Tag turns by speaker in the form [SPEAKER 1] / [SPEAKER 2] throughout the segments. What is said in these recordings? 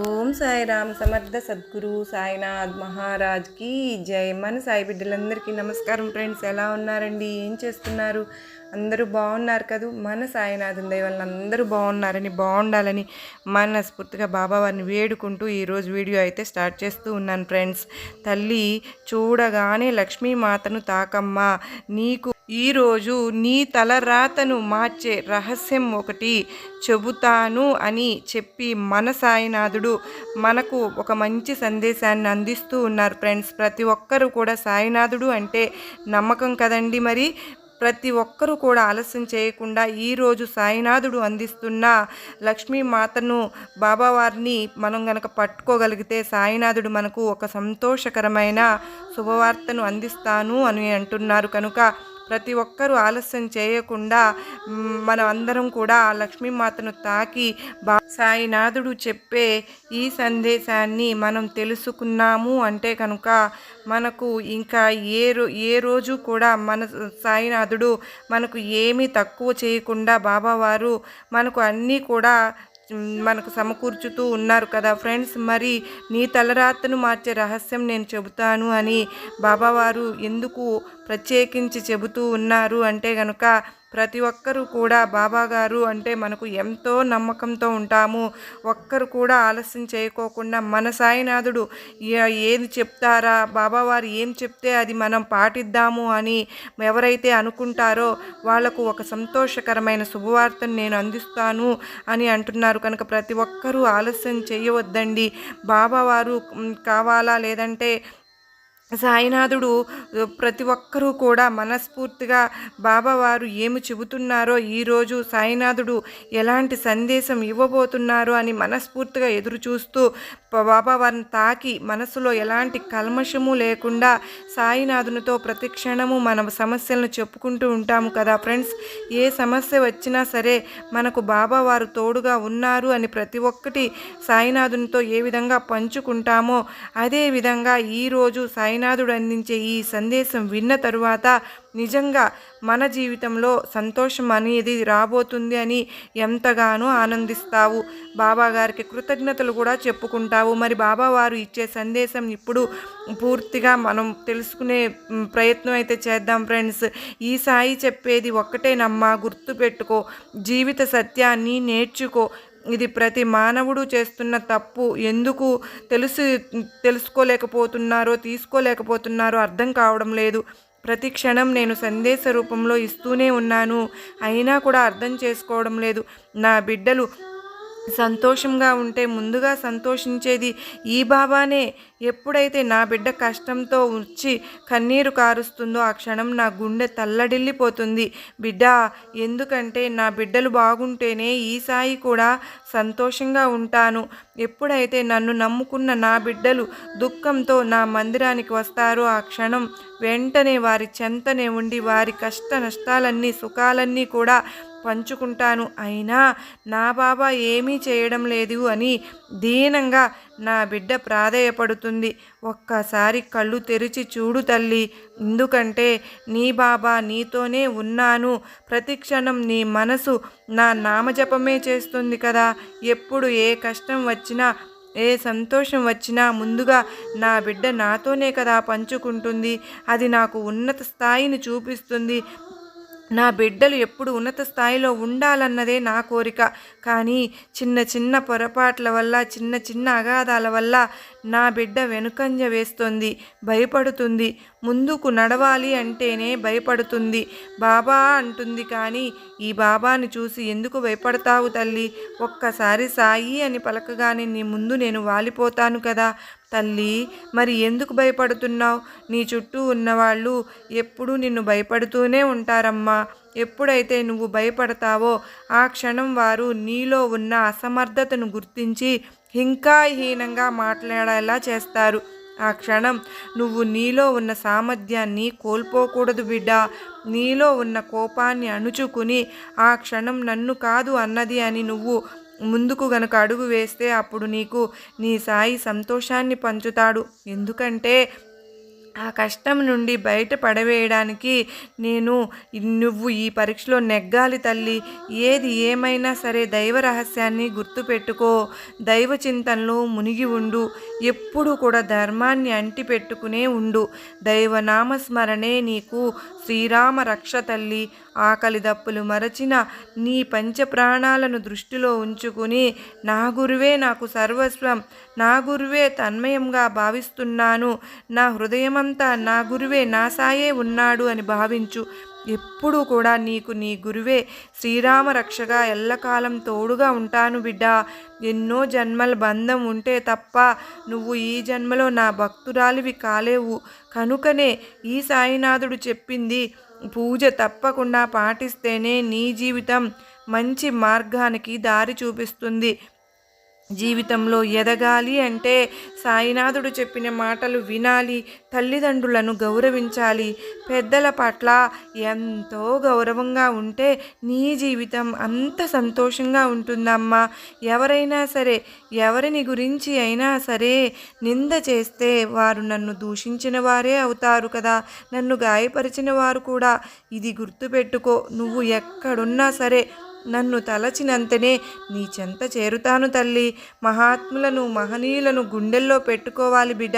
[SPEAKER 1] ఓం సాయిరామ్ సమర్థ సద్గురు సాయినాథ్ మహారాజ్కి జై. మన సాయి బిడ్డలందరికీ నమస్కారం ఫ్రెండ్స్. ఎలా ఉన్నారండి? ఏం చేస్తున్నారు? అందరూ బాగున్నారు కదూ? మన సాయినాథం దయవల్ల అందరూ బాగున్నారని బాగుండాలని మనస్ఫూర్తిగా బాబావారిని వేడుకుంటూ ఈరోజు వీడియో అయితే స్టార్ట్ చేస్తూ ఉన్నాను ఫ్రెండ్స్. తల్లి చూడగానే లక్ష్మీమాతను తాకమ్మ. నీకు ఈరోజు నీ తలరాతను మార్చే రహస్యం ఒకటి చెబుతాను అని చెప్పి మన సాయినాథుడు మనకు ఒక మంచి సందేశాన్ని అందిస్తూ ఉన్నారు. ఫ్రెండ్స్ ప్రతి ఒక్కరూ కూడా సాయినాథుడు అంటే నమ్మకం కదండి మరి? ప్రతి ఒక్కరూ కూడా ఆలస్యం చేయకుండా ఈరోజు సాయినాథుడు అందిస్తున్న లక్ష్మీమాతను బాబావారిని మనం గనక పట్టుకోగలిగితే సాయినాథుడు మనకు ఒక సంతోషకరమైన శుభవార్తను అందిస్తాను అని అంటున్నారు. కనుక ప్రతి ఒక్కరూ ఆలస్యం చేయకుండా మనం అందరం కూడా ఆ లక్ష్మీమాతను తాకి బా సాయినాథుడు చెప్పే ఈ సందేశాన్ని మనం తెలుసుకున్నాము అంటే కనుక మనకు ఇంకా ఏ రో ఏ రోజు కూడా మన సాయినాథుడు మనకు ఏమీ తక్కువ చేయకుండా బాబావారు మనకు అన్నీ కూడా మనకు సమకూర్చుతూ ఉన్నారు కదా ఫ్రెండ్స్. మరి నీ తలరాతను మార్చే రహస్యం నేను చెబుతాను అని బాబావారు ఎందుకు ప్రత్యేకించి చెబుతూ ఉన్నారు అంటే గనుక ప్రతి ఒక్కరూ కూడా బాబా గారు అంటే మనకు ఎంతో నమ్మకంతో ఉంటాము. ఒక్కరు కూడా ఆలస్యం చేయకోకుండా మన సాయినాథుడు ఏది చెప్తారా? బాబావారు ఏం చెప్తే అది మనం పాటిద్దాము అని ఎవరైతే అనుకుంటారో వాళ్ళకు ఒక సంతోషకరమైన శుభవార్తను నేను అందిస్తాను అని అంటున్నారు. కనుక ప్రతి ఒక్కరూ ఆలస్యం చేయవద్దండి. బాబావారు కావాలా లేదంటే సాయినాథుడు ప్రతి ఒక్కరూ కూడా మనస్ఫూర్తిగా బాబావారు ఏమి చెబుతున్నారో ఈరోజు సాయినాథుడు ఎలాంటి సందేశం ఇవ్వబోతున్నారో అని మనస్ఫూర్తిగా ఎదురు చూస్తూ బాబావారిని తాకి మనసులో ఎలాంటి కల్మషము లేకుండా సాయినాథునితో ప్రతి క్షణము మన సమస్యలను చెప్పుకుంటూ ఉంటాము కదా ఫ్రెండ్స్. ఏ సమస్య వచ్చినా సరే మనకు బాబావారు తోడుగా ఉన్నారు అని ప్రతి ఒక్కటి సాయినాథునితో ఏ విధంగా పంచుకుంటామో అదే విధంగా ఈరోజు సాయినాథుడు అందించే ఈ సందేశం విన్న తరువాత నిజంగా మన జీవితంలో సంతోషం అనేది రాబోతుంది అని ఎంతగానో ఆనందిస్తావు. బాబాగారికి కృతజ్ఞతలు కూడా చెప్పుకుంటావు. మరి బాబావారు ఇచ్చే సందేశం ఇప్పుడు పూర్తిగా మనం తెలుసుకునే ప్రయత్నం అయితే చేద్దాం ఫ్రెండ్స్. ఈ సాయి చెప్పేది ఒక్కటేనమ్మా గుర్తుపెట్టుకో. జీవిత సత్యాన్ని నేర్చుకో. ఇది ప్రతి మానవుడు చేస్తున్న తప్పు ఎందుకు తెలుసు తెలుసుకోలేకపోతున్నారో తీసుకోలేకపోతున్నారో అర్థం కావడం లేదు. ప్రతి క్షణం నేను సందేశ రూపంలో ఇస్తూనే ఉన్నాను. అయినా కూడా అర్థం చేసుకోవడం లేదు. నా బిడ్డలు సంతోషంగా ఉంటే ముందుగా సంతోషించేది ఈ బాబానే. ఎప్పుడైతే నా బిడ్డ కష్టంతో వచ్చి కన్నీరు కారుస్తుందో ఆ క్షణం నా గుండె తల్లడిల్లిపోతుంది. బిడ్డ ఎందుకంటే నా బిడ్డలు బాగుంటేనే ఈ సాయి కూడా సంతోషంగా ఉంటాను. ఎప్పుడైతే నన్ను నమ్ముకున్న నా బిడ్డలు దుఃఖంతో నా మందిరానికి వస్తారో ఆ క్షణం వెంటనే వారి చెంతనే ఉండి వారి కష్ట నష్టాలన్నీ సుఖాలన్నీ కూడా పంచుకుంటాను. అయినా నా బాబా ఏమీ చేయడం లేదు అని దీనంగా నా బిడ్డ ప్రాధేయపడుతుంది. ఒక్కసారి కళ్ళు తెరిచి చూడు తల్లి. ఎందుకంటే నీ బాబా నీతోనే ఉన్నాను. ప్రతిక్షణం నీ మనసు నా నామజపమే చేస్తుంది కదా. ఎప్పుడు ఏ కష్టం వచ్చినా ఏ సంతోషం వచ్చినా ముందుగా నా బిడ్డ నాతోనే కదా పంచుకుంటుంది. అది నాకు ఉన్నత స్థాయిని చూపిస్తుంది. నా బిడ్డలు ఎప్పుడు ఉన్నత స్థాయిలో ఉండాలన్నదే నా కోరిక. కానీ చిన్న చిన్న పొరపాట్ల వల్ల చిన్న చిన్న అగాధాల వల్ల నా బిడ్డ వెనుకంజ వేస్తుంది భయపడుతుంది. ముందుకు నడవాలి అంటేనే భయపడుతుంది. బాబా అంటుంది కానీ ఈ బాబాని చూసి ఎందుకు భయపడతావు తల్లి? ఒక్కసారి సాయి అని పలకగానే నీ ముందు నేను వాలిపోతాను కదా. తల్లి మరి ఎందుకు భయపడుతున్నావు? నీ చుట్టూ ఉన్నవాళ్ళు ఎప్పుడూ నిన్ను భయపడుతూనే ఉంటారమ్మా. ఎప్పుడైతే నువ్వు భయపడతావో ఆ క్షణం వారు నీలో ఉన్న అసమర్థతను గుర్తించి ఇంకా హీనంగా మాట్లాడేలా చేస్తారు. ఆ క్షణం నువ్వు నీలో ఉన్న సామర్థ్యాన్ని కోల్పోకూడదు బిడ్డ. నీలో ఉన్న కోపాన్ని అణుచుకుని ఆ క్షణం నన్ను కాదు అన్నది అని నువ్వు ముందుకు గనక అడుగు వేస్తే అప్పుడు నీకు నీ సాయి సంతోషాన్ని పంచుతాడు. ఎందుకంటే ఆ కష్టం నుండి బయట పడవేయడానికి నేను నువ్వు ఈ పరీక్షలో నెగ్గాలి తల్లి. ఏది ఏమైనా సరే దైవ రహస్యాన్ని గుర్తుపెట్టుకో. దైవ చింతనలో మునిగి ఉండు. ఎప్పుడూ కూడా ధర్మాన్ని అంటిపెట్టుకునే ఉండు. దైవ నామస్మరణే నీకు శ్రీరామ రక్ష తల్లి ఆకలి దప్పులు మరచిన నీ పంచప్రాణాలను దృష్టిలో ఉంచుకుని నా గురువే నాకు సర్వస్వం నా గురువే తన్మయంగా భావిస్తున్నాను నా హృదయమంతా నా గురువే నా సాయే ఉన్నాడు అని భావించు. ఎప్పుడూ కూడా నీకు నీ గురువే శ్రీరామ రక్షగా ఎల్లకాలం తోడుగా ఉంటాను బిడ్డ. ఎన్నో జన్మల బంధం ఉంటే తప్ప నువ్వు ఈ జన్మలో నా భక్తురాలివి కాలేవు. కనుకనే ఈ సాయినాథుడు చెప్పింది పూజ తప్పకుండా పాటిస్తేనే నీ జీవితం మంచి మార్గానికి దారి చూపిస్తుంది. జీవితంలో ఎదగాలి అంటే సాయినాథుడు చెప్పిన మాటలు వినాలి తల్లిదండ్రులను గౌరవించాలి. పెద్దల పట్ల ఎంతో గౌరవంగా ఉంటే నీ జీవితం అంత సంతోషంగా ఉంటుందమ్మా. ఎవరైనా సరే ఎవరిని గురించి అయినా సరే నింద చేస్తే వారు నన్ను దూషించిన వారే అవుతారు కదా. నన్ను గాయపరిచిన వారు కూడా. ఇది గుర్తుపెట్టుకో నువ్వు ఎక్కడున్నా సరే నన్ను తలచినంతనే నీ చెంత చేరుతాను తల్లి. మహాత్ములను మహనీయులను గుండెల్లో పెట్టుకోవాలి బిడ్డ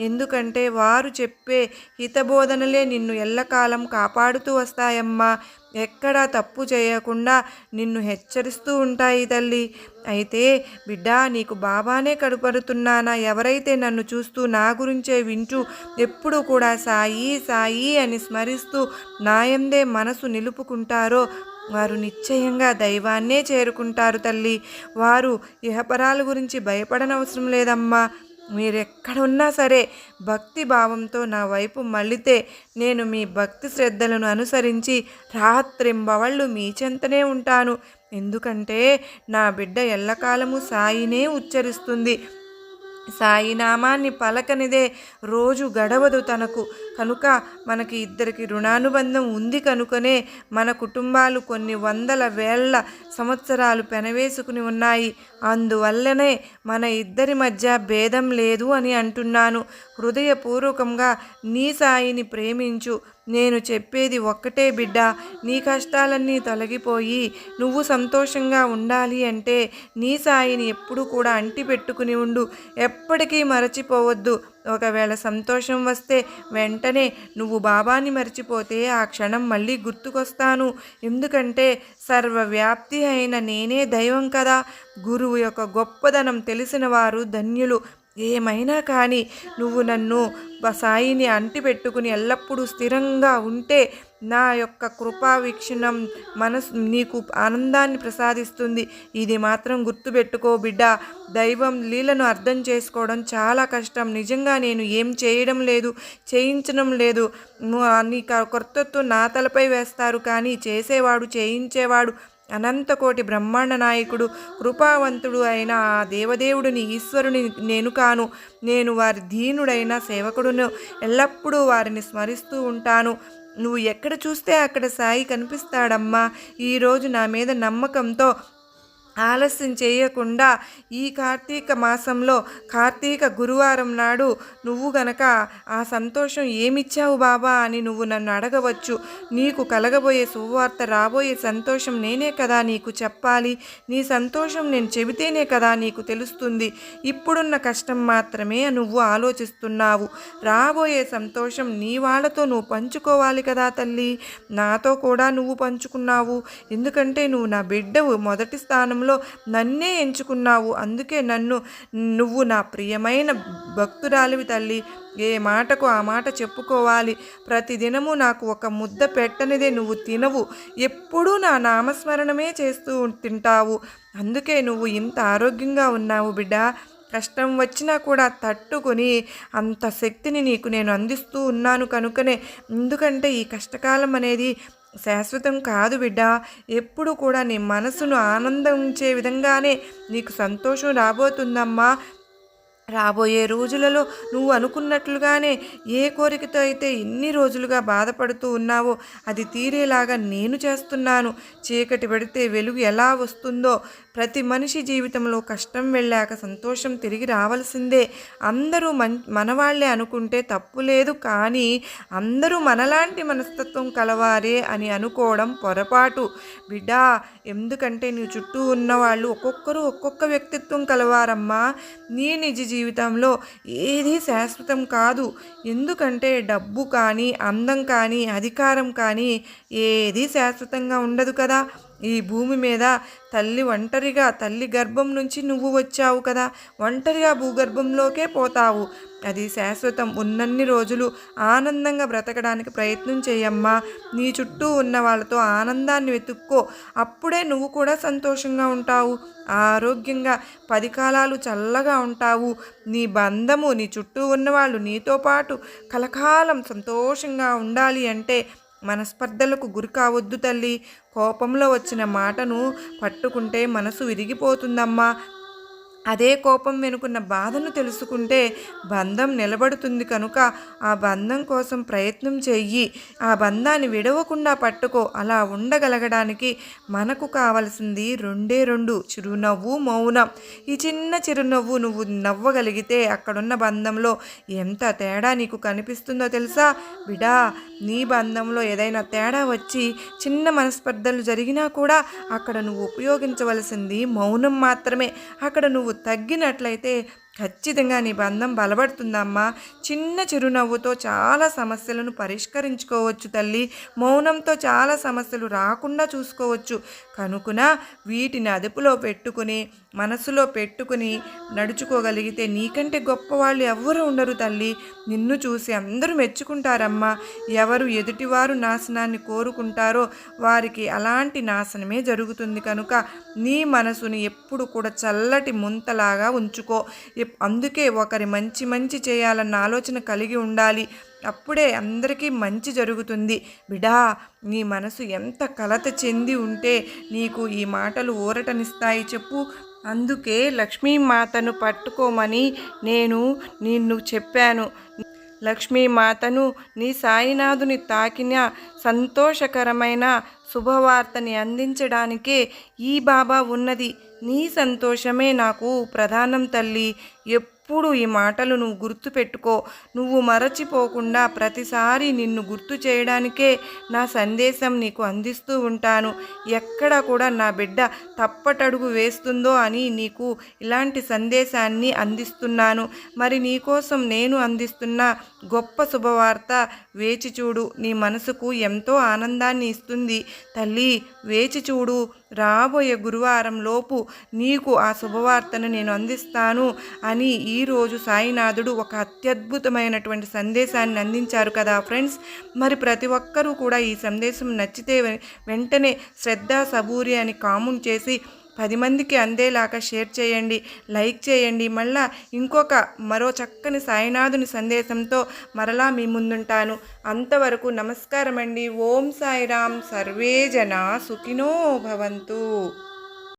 [SPEAKER 1] ఎందుకంటే వారు చెప్పే హితబోధనలే నిన్ను ఎల్లకాలం కాపాడుతూ వస్తాయమ్మా. ఎక్కడా తప్పు చేయకుండా నిన్ను హెచ్చరిస్తూ ఉంటాయి తల్లి. అయితే బిడ్డా నీకు బాబానే కడుపడుతున్నానా? ఎవరైతే నన్ను చూస్తూ నా గురించే వింటూ ఎప్పుడూ కూడా సాయి సాయి అని స్మరిస్తూ నాయందే మనసు నిలుపుకుంటారో వారు నిశ్చయంగా దైవాన్నే చేరుకుంటారు తల్లి. వారు ఇహపరాల గురించి భయపడనవసరం లేదమ్మా. మీరెక్కడున్నా సరే భక్తి భావంతో నా వైపు మళ్ళితే నేను మీ భక్తి శ్రద్ధలను అనుసరించి రాత్రింబవళ్ళు మీ చెంతనే ఉంటాను. ఎందుకంటే నా బిడ్డ ఎల్లకాలము సాయినే ఉచ్చరిస్తుంది. సాయినామాన్ని పలకనిదే రోజు గడవదు తనకు. కనుక మనకి ఇద్దరికి రుణానుబంధం ఉంది కనుకనే మన కుటుంబాలు కొన్ని వందల వేళ్ళ సంవత్సరాలు పెనవేసుకుని ఉన్నాయి. అందువల్లనే మన ఇద్దరి మధ్య భేదం లేదు అని అంటున్నాను. హృదయపూర్వకంగా నీ సాయిని ప్రేమించు. నేను చెప్పేది ఒక్కటే బిడ్డ. నీ కష్టాలన్నీ తొలగిపోయి నువ్వు సంతోషంగా ఉండాలి అంటే నీ సాయిని ఎప్పుడూ కూడా అంటిపెట్టుకుని ఉండు. ఎప్పటికీ మరచిపోవద్దు. ఒకవేళ సంతోషం వస్తే వెంటనే నువ్వు బాబాని మర్చిపోతే ఆ క్షణం మళ్ళీ గుర్తుకొస్తాను. ఎందుకంటే సర్వవ్యాప్తి అయిన నేనే దైవం కదా. గురువు యొక్క గొప్పదనం తెలిసిన వారు ధన్యులు. ఏమైనా కానీ నువ్వు నన్ను సాయిని అంటిపెట్టుకుని ఎల్లప్పుడూ స్థిరంగా ఉంటే నా యొక్క కృపా వీక్షణం మనసు నీకు ఆనందాన్ని ప్రసాదిస్తుంది. ఇది మాత్రం గుర్తుపెట్టుకో బిడ్డ. దైవం లీలను అర్థం చేసుకోవడం చాలా కష్టం. నిజంగా నేను ఏం చేయడం లేదు చేయించడం లేదు. నీ కొత్తతో నా తలపై వేస్తారు కానీ చేసేవాడు చేయించేవాడు అనంతకోటి బ్రహ్మాండ నాయకుడు కృపావంతుడు అయిన ఆ దేవదేవుడిని ఈశ్వరుని నేను కాను. నేను వారి దీనుడైన సేవకుడును. ఎల్లప్పుడూ వారిని స్మరిస్తూ ఉంటాను. నువ్వు ఎక్కడ చూస్తే అక్కడ సాయి కనిపిస్తాడమ్మా. ఈరోజు నా మీద నమ్మకంతో ఆలస్యం చేయకుండా ఈ కార్తీక మాసంలో కార్తీక గురువారం నాడు నువ్వు గనక ఆ సంతోషం ఏమిచ్చావు బాబా అని నువ్వు నన్ను అడగవచ్చు. నీకు కలగబోయే సువార్త రాబోయే సంతోషం నేనే కదా నీకు చెప్పాలి. నీ సంతోషం నేను చెబితేనే కదా నీకు తెలుస్తుంది. ఇప్పుడున్న కష్టం మాత్రమే నువ్వు ఆలోచిస్తున్నావు. రాబోయే సంతోషం నీ వాళ్ళతో నువ్వు పంచుకోవాలి కదా తల్లి. నాతో కూడా నువ్వు పంచుకున్నావు. ఎందుకంటే నువ్వు నా బిడ్డవు. మొదటి స్థానం విషయంలో నన్నే ఎంచుకున్నావు. అందుకే నన్ను నువ్వు నా ప్రియమైన భక్తురాలివి తల్లి. ఏ మాటకు ఆ మాట చెప్పుకోవాలి? ప్రతిదినము నాకు ఒక ముద్ద పెట్టనిదే నువ్వు తినవు. ఎప్పుడూ నా నామస్మరణమే చేస్తూ తింటావు. అందుకే నువ్వు ఇంత ఆరోగ్యంగా ఉన్నావు బిడ్డ. కష్టం వచ్చినా కూడా తట్టుకొని అంత శక్తిని నీకు నేను అందిస్తూ ఉన్నాను కనుకనే. ఎందుకంటే ఈ కష్టకాలం అనేది శాశ్వతం కాదు బిడ్డ. ఎప్పుడు కూడా నీ మనసును ఆనందించే విధంగానే నీకు సంతోషం రాబోతుందమ్మా. రాబోయే రోజులలో నువ్వు అనుకున్నట్లుగానే ఏ కోరికతో అయితే ఇన్ని రోజులుగా బాధపడుతూ ఉన్నావో అది తీరేలాగా నేను చేస్తున్నాను. చీకటి పెడితే వెలుగు ఎలా వస్తుందో ప్రతి మనిషి జీవితంలో కష్టం వెళ్ళాక సంతోషం తిరిగి రావాల్సిందే. అందరూ మన్ మనవాళ్ళే అనుకుంటే తప్పు లేదు కానీ అందరూ మనలాంటి మనస్తత్వం కలవారే అని అనుకోవడం పొరపాటు. బిడ్డా ఎందుకంటే నీ చుట్టూ ఉన్నవాళ్ళు ఒక్కొక్కరు ఒక్కొక్క వ్యక్తిత్వం కలవారమ్మా. నీ నిజ జీవితంలో ఏదీ శాశ్వతం కాదు. ఎందుకంటే డబ్బు కానీ అందం కానీ అధికారం కానీ ఏది శాశ్వతంగా ఉండదు కదా. ఈ భూమి మీద తల్లి ఒంటరిగా తల్లి గర్భం నుంచి నువ్వు వచ్చావు కదా ఒంటరిగా భూగర్భంలోకే పోతావు. అది శాశ్వతం. ఉన్నన్ని రోజులు ఆనందంగా బ్రతకడానికి ప్రయత్నం చేయమ్మా. నీ చుట్టూ ఉన్న వాళ్ళతో ఆనందాన్ని వెతుక్కో. అప్పుడే నువ్వు కూడా సంతోషంగా ఉంటావు. ఆరోగ్యంగా పది కాలాలు చల్లగా ఉంటావు. నీ బంధము నీ చుట్టూ ఉన్నవాళ్ళు నీతో పాటు కలకాలం సంతోషంగా ఉండాలి అంటే మనస్పర్ధలకు గురి కావద్దు తల్లి. కోపంలో వచ్చిన మాటను పట్టుకుంటే మనసు విరిగిపోతుందమ్మా. అదే కోపం వెనుకున్న బాధను తెలుసుకుంటే బంధం నిలబడుతుంది కనుక ఆ బంధం కోసం ప్రయత్నం చెయ్యి. ఆ బంధాన్ని విడవకుండా పట్టుకో. అలా ఉండగలగడానికి మనకు కావలసింది రెండే రెండు. చిరునవ్వు మౌనం. ఈ చిన్న చిరునవ్వు నువ్వు నవ్వగలిగితే అక్కడున్న బంధంలో ఎంత తేడా నీకు కనిపిస్తుందో తెలుసా? బిడా నీ బంధంలో ఏదైనా తేడా వచ్చి చిన్న మనస్పర్ధలు జరిగినా కూడా అక్కడ నువ్వు ఉపయోగించవలసింది మౌనం మాత్రమే. అక్కడ నువ్వు తగ్గినట్లయితే ఖచ్చితంగా నీ బంధం బలపడుతుందమ్మా. చిన్న చిరునవ్వుతో చాలా సమస్యలను పరిష్కరించుకోవచ్చు తల్లి. మౌనంతో చాలా సమస్యలు రాకుండా చూసుకోవచ్చు. కనుకున వీటిని అదుపులో పెట్టుకుని మనసులో పెట్టుకుని నడుచుకోగలిగితే నీకంటే గొప్పవాళ్ళు ఎవ్వరూ ఉండరు తల్లి. నిన్ను చూసి అందరూ మెచ్చుకుంటారమ్మా. ఎవరు ఎదుటివారు నాశనాన్ని కోరుకుంటారో వారికి అలాంటి నాశనమే జరుగుతుంది కనుక నీ మనసుని ఎప్పుడు కూడా చల్లటి ముంతలాగా ఉంచుకో. అందుకే ఒకరి మంచి మంచి చేయాలన్న ఆలోచన కలిగి ఉండాలి. అప్పుడే అందరికీ మంచి జరుగుతుంది. బిడా నీ మనసు ఎంత కలత చెంది ఉంటే నీకు ఈ మాటలు ఊరటనిస్తాయి చెప్పు. అందుకే లక్ష్మీమాతను పట్టుకోమని నేను నిన్ను చెప్పాను. లక్ష్మీమాతను నీ సాయినాథుని తాకిన సంతోషకరమైన శుభవార్తని అందించడానికే ఈ బాబా ఉన్నది. నీ సంతోషమే నాకు ప్రధానం తల్లి. ఎప్పుడు ఈ మాటలు నువ్వు గుర్తుపెట్టుకో. నువ్వు మరచిపోకుండా ప్రతిసారి నిన్ను గుర్తు చేయడానికే నా సందేశం నీకు అందిస్తూ ఉంటాను. ఎక్కడ కూడా నా బిడ్డ తప్పటడుగు వేస్తుందో అని నీకు ఇలాంటి సందేశాన్ని అందిస్తున్నాను. మరి నీకోసం నేను అందిస్తున్న గొప్ప శుభవార్త వేచి చూడు నీ మనసుకు ఎంతో ఆనందాన్ని ఇస్తుంది. తల్లి వేచి చూడు రాబోయే గురువారం లోపు నీకు ఆ శుభవార్తను నేను అందిస్తాను అని ఈరోజు సాయినాథుడు ఒక అత్యద్భుతమైనటువంటి సందేశాన్ని అందించారు కదా ఫ్రెండ్స్. మరి ప్రతి ఒక్కరూ కూడా ఈ సందేశం నచ్చితే వెంటనే శ్రద్ధ సబూరి అని కామెంట్ చేసి పది మందికి అందేలాగా షేర్ చేయండి లైక్ చేయండి. మళ్ళా ఇంకొక మరో చక్కని సాయినాథుని సందేశంతో మరలా మీ ముందుంటాను. అంతవరకు నమస్కారం అండి ఓం సాయిరామ్. సర్వే జన సుఖినో భవంతు.